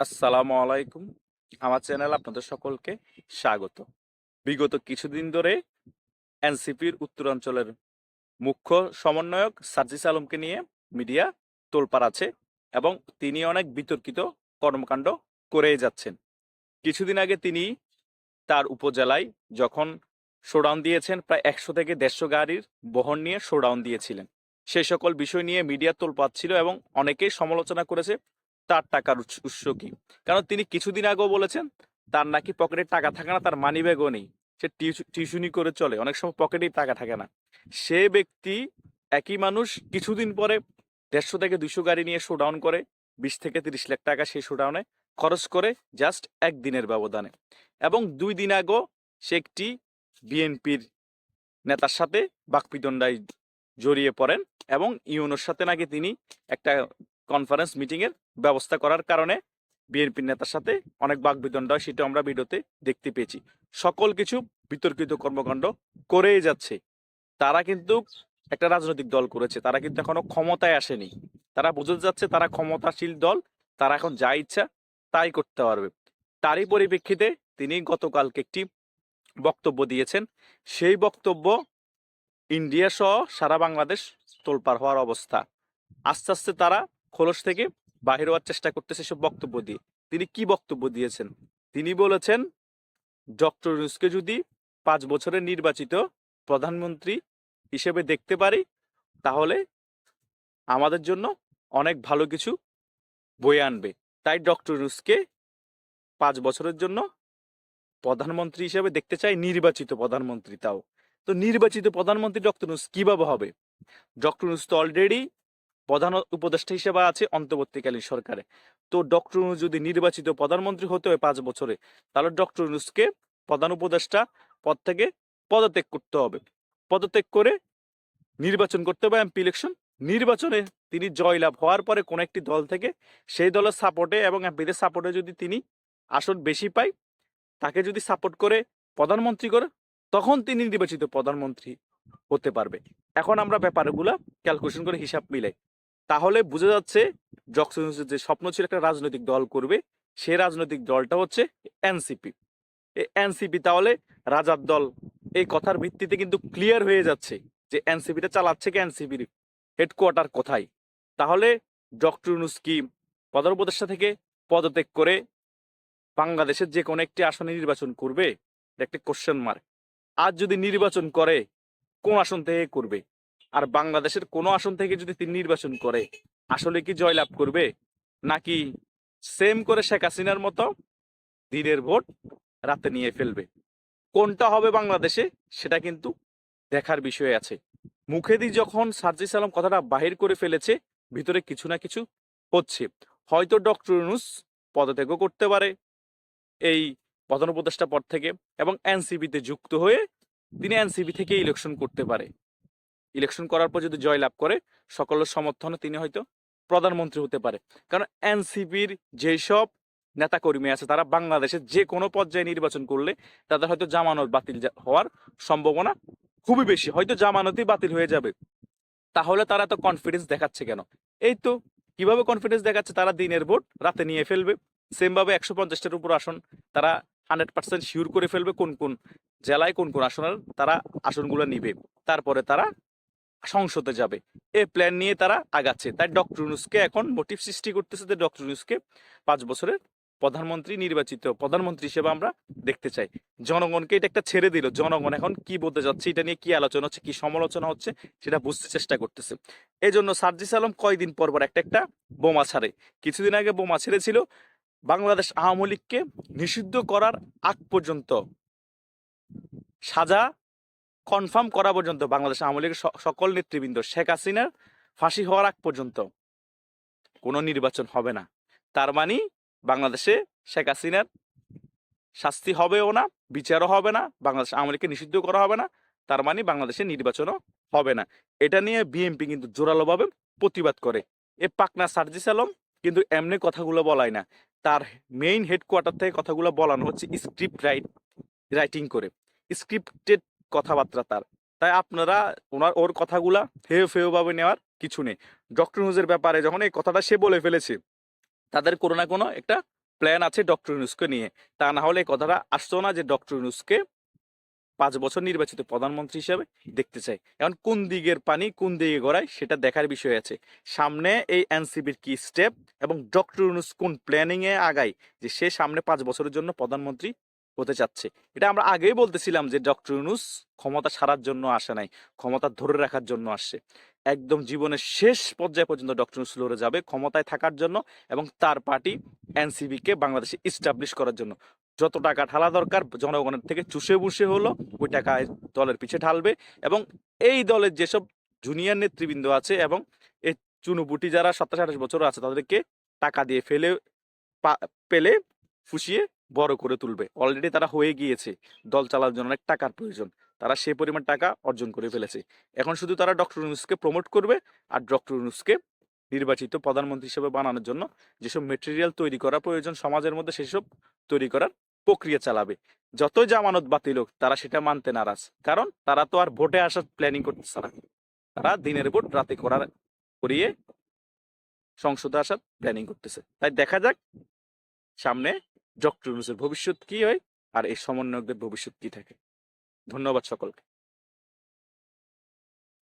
আসসালামু আলাইকুম। আমার চ্যানেল আপনাদের সকলকে স্বাগত। বিগত কিছুদিন ধরে এনসিপির উত্তরাঞ্চলের মুখ্য সমন্বয়ক সার্জিস আলমকে নিয়ে মিডিয়া তোলপাড় আছে এবং তিনি অনেক বিতর্কিত কর্মকাণ্ড করেই যাচ্ছেন। কিছুদিন আগে তিনি তার উপজেলায় যখন শোডাউন দিয়েছেন, প্রায় একশো থেকে দেড়শো গাড়ির বহন নিয়ে শোডাউন দিয়েছিলেন। সেই সকল বিষয় নিয়ে মিডিয়া তোলপাড় ছিল এবং অনেকেই সমালোচনা করেছে তার টাকার উৎস কি? কারণ তিনি কিছুদিন আগেও বলেছেন, তার নাকি পকেটে টাকা থাকে না, তার মানি ব্যাগও নেই। সে টিউশ- টিউশনি করে চলে, অনেক সময় পকেটেই টাকা থাকে না। সে ব্যক্তি একই মানুষ কিছুদিন পরে দেড়শো থেকে দুশো গাড়ি নিয়ে শোডাউন করে, বিশ থেকে তিরিশ লাখ টাকা সেই শোডাউনে খরচ করে জাস্ট একদিনের ব্যবধানে। এবং দুই দিন আগেও সে একটি বিএনপির নেতার সাথে বাকপিদণ্ডায় জড়িয়ে পড়েন এবং ইউনোর সাথে নাকি তিনি একটা কনফারেন্স মিটিংয়ের ব্যবস্থা করার কারণে বিএনপির নেতার সাথে অনেক বাকবিদণ্ড হয় সেটা আমরা ভিডিওতে দেখতে পেয়েছি। সকল কিছু বিতর্কিত কর্মকাণ্ড করেই যাচ্ছে। তারা কিন্তু একটা রাজনৈতিক দল করেছে, তারা কিন্তু এখনও ক্ষমতায় আসেনি। তারা বুঝতে যাচ্ছে তারা ক্ষমতাশীল দল, তারা এখন যা ইচ্ছা তাই করতে পারবে। তারই পরিপ্রেক্ষিতে তিনি গতকালকে একটি বক্তব্য দিয়েছেন। সেই বক্তব্য ইন্ডিয়া সহ সারা বাংলাদেশ তোলপাড় হওয়ার অবস্থা। আস্তে আস্তে তারা খোলস থেকে বাহির হওয়ার চেষ্টা করতেছে সব বক্তব্য দিয়ে। তিনি কি বক্তব্য দিয়েছেন? তিনি বলেছেন, ডক্টর ইউনুসকে যদি পাঁচ বছরের নির্বাচিত প্রধানমন্ত্রী হিসেবে দেখতে পারি, তাহলে আমাদের জন্য অনেক ভালো কিছু বয়ে আনবে। তাই ডক্টর ইউনুসকে পাঁচ বছরের জন্য প্রধানমন্ত্রী হিসেবে দেখতে চাই নির্বাচিত প্রধানমন্ত্রী তাও। তো নির্বাচিত প্রধানমন্ত্রী ডক্টর ইউনুস কীভাবে হবে? ডক্টর ইউনুস তো অলরেডি প্রধান উপদেষ্টা হিসেবে আছে অন্তর্বর্তীকালীন সরকারে। তো ডক্টর ইউনুস যদি নির্বাচিত প্রধানমন্ত্রী হতে হয় পাঁচ বছরে, তাহলে ডক্টর ইউনুসকে প্রধান উপদেষ্টা পদ থেকে পদত্যাগ করতে হবে। পদত্যাগ করে নির্বাচন করতে হবে এমপি ইলেকশন। নির্বাচনে তিনি জয়লাভ হওয়ার পরে কোন একটি দল থেকে সেই দলের সাপোর্টে এবং এমপিদের সাপোর্টে যদি তিনি আসন বেশি পায়, তাকে যদি সাপোর্ট করে প্রধানমন্ত্রী করে, তখন তিনি নির্বাচিত প্রধানমন্ত্রী হতে পারবে। এখন আমরা ব্যাপারগুলো ক্যালকুলেশন করে হিসাব মিলাই। তাহলে বোঝা যাচ্ছে জকসন যে স্বপ্ন ছিল একটা রাজনৈতিক দল করবে সে রাজনৈতিক দলটা হচ্ছে এনসিপি এই এনসিপি তাহলে রাজার দল। এই কথার ভিত্তিতে কিন্তু ক্লিয়ার হয়ে যাচ্ছে যে এনসিপিটা চালাচ্ছে কি এনসিপির হেডকোয়ার্টার কোথায়। তাহলে ডক্টর ইউনুস কি প্রধান উপদেষ্টা থেকে পদত্যাগ করে বাংলাদেশের যে কোনো একটি আসনে নির্বাচন করবে একটা কোশ্চেন মার্ক আজ যদি নির্বাচন করে, কোন আসন থেকে করবে? আর বাংলাদেশের কোনো আসন থেকে যদি তিনি নির্বাচন করে, আসলে কি জয়লাভ করবে? নাকি সেম করে শেখ হাসিনার মতো দিনের ভোট রাতে নিয়ে ফেলবে? কোনটা হবে বাংলাদেশে সেটা কিন্তু দেখার বিষয় আছে। মুখেদি যখন সার্জিস আলম কথাটা বাহির করে ফেলেছে, ভিতরে কিছু না কিছু হচ্ছে। হয়তো ডক্টর ইউনুস পদত্যাগও করতে পারে এই প্রধান উপদেষ্টা পদ থেকে এবং এনসিপিতে যুক্ত হয়ে তিনি এনসিপি থেকে ইলেকশন করতে পারে। ইলেকশন করার পর যদি জয়লাভ করে, সকলের সমর্থনে তিনি হয়তো প্রধানমন্ত্রী হতে পারে। কারণ এনসিপির যেসব নেতাকর্মী আছে, তারা বাংলাদেশে যে কোনো পর্যায়ে নির্বাচন করলে তাদের হয়তো জামানত বাতিল হওয়ার সম্ভাবনা খুবই বেশি। হয়তো জামানতই বাতিল হয়ে যাবে। তাহলে তারা তো কনফিডেন্স দেখাচ্ছে কেন? এই তো কীভাবে কনফিডেন্স দেখাচ্ছে? তারা দিনের ভোট রাতে নিয়ে ফেলবে। সেম ভাবে একশো পঞ্চাশটার উপর আসন তারা হান্ড্রেড পার্সেন্ট শিওর করে ফেলবে কোন কোন জেলায় কোন কোন আসনের, তারা আসনগুলো নিবে। তারপরে তারা সংসদে যাবে। এ প্ল্যান নিয়ে তারা আগাচ্ছে। তাই ডক্টর ইউনুসকে এখন মোটিভ সৃষ্টি করতেছে যে ডক্টর ইউনুসকে পাঁচ বছরের প্রধানমন্ত্রী নির্বাচিত, প্রধানমন্ত্রী হিসেবে আমরা দেখতে চাই। জনগণকে এটা একটা ছেড়ে দিল। জনগণ এখন কি বলতে যাচ্ছে, এটা নিয়ে কি আলোচনা হচ্ছে, কি সমালোচনা হচ্ছে, সেটা বুঝতে চেষ্টা করতেছে। এই জন্য সার্জিস আলম কয়দিন পর পর একটা একটা বোমা ছাড়ে। কিছুদিন আগে বোমা ছেড়েছিল। বাংলাদেশ আওয়ামী লীগকে নিষিদ্ধ করার আগ পর্যন্ত সাজা কনফার্ম করা পর্যন্ত বাংলাদেশ আওয়ামী লীগের সকল নেতৃবৃন্দ, শেখ হাসিনার ফাঁসি হওয়ার আগ পর্যন্ত কোনো নির্বাচন হবে না। তার মানে বাংলাদেশে শেখ হাসিনার শাস্তি হবেও না, বিচারও হবে না, বাংলাদেশ আওয়ামী লীগকে নিষিদ্ধ করা হবে না, তার মানে বাংলাদেশে নির্বাচনও হবে না। এটা নিয়ে বিএনপি কিন্তু জোরালোভাবে প্রতিবাদ করে। এ পাকনা সার্জিস আলম কিন্তু এমনি কথাগুলো বলায় না। তার মেইন হেডকোয়ার্টার থেকে কথাগুলো বলানো হচ্ছে স্ক্রিপ্ট রাইট রাইটিং করে। স্ক্রিপ্টেড কথাবার্তা তার। তাই আপনারা ওনার, ওর কথাগুলা ফেও ফেও ভাবে নেওয়ার কিছু নেই। ডক্টর নুজের ব্যাপারে যখন এই কথাটা সে বলে ফেলেছে, তাদের কোনো না কোনো একটা প্ল্যান আছে ডক্টর ইউনুসকে নিয়ে। তা না হলে কথাটা আসতো না যে ডক্টর ইউনুসকে পাঁচ বছর নির্বাচিত প্রধানমন্ত্রী হিসাবে দেখতে চাই। এখন কোন দিকের পানি কোন দিকে গড়ায় সেটা দেখার বিষয় আছে। সামনে এই এনসিবির কি স্টেপ এবং ডক্টর ইউনুস কোন প্ল্যানিং এ আগায় যে সে সামনে পাঁচ বছরের জন্য প্রধানমন্ত্রী হতে চাচ্ছে। এটা আমরা আগেই বলতেছিলাম যে ডক্টর ইউনুস ক্ষমতা সারার জন্য আসে নাই, ক্ষমতা ধরে রাখার জন্য আসছে। একদম জীবনের শেষ পর্যায়ে পর্যন্ত ডক্টর ইউনুস লড়ে যাবে ক্ষমতায় থাকার জন্য এবং তার পার্টি এনসিবি কে বাংলাদেশে ইস্টাবলিশ করার জন্য। যত টাকা ঢালা দরকার, জনগণের থেকে চুষে বুষে হলো, ওই টাকা দলের পিছে ঢালবে এবং এই দলের যেসব জুনিয়র নেতৃবৃন্দ আছে এবং এই চুনুপুটি যারা সাতাশ আঠাশ বছর আছে, তাদেরকে টাকা দিয়ে ফেলে পেলে ফুসিয়ে বড় করে তুলবে। অলরেডি তারা হয়ে গিয়েছে। দল চালানোর জন্য অনেক টাকার প্রয়োজন। তারা সেই পরিমাণ টাকা অর্জন করে ফেলেছে। এখন শুধু তারা ডক্টর ইউনুসকে প্রমোট করবে আর ডক্টর ইউনুসকে নির্বাচিত প্রধানমন্ত্রী হিসেবে বানানোর জন্য যেসব মেটেরিয়াল তৈরি করা প্রয়োজন সমাজের মধ্যে সেসব তৈরি করার প্রক্রিয়া চালাবে। যতই জামানত বাতিল হোক, তারা সেটা মানতে নারাজ। কারণ তারা তো আর ভোটে আসার প্ল্যানিং করতেছে না। তারা দিনের ভোট রাতে করার, করিয়ে সংসদে আসার প্ল্যানিং করতেছে। তাই দেখা যাক সামনে ডক্টর ইউনুসের ভবিষ্যৎ কি হয় আর এই সমন্বয়কদের ভবিষ্যৎ কি থাকে? ধন্যবাদ সকলকে।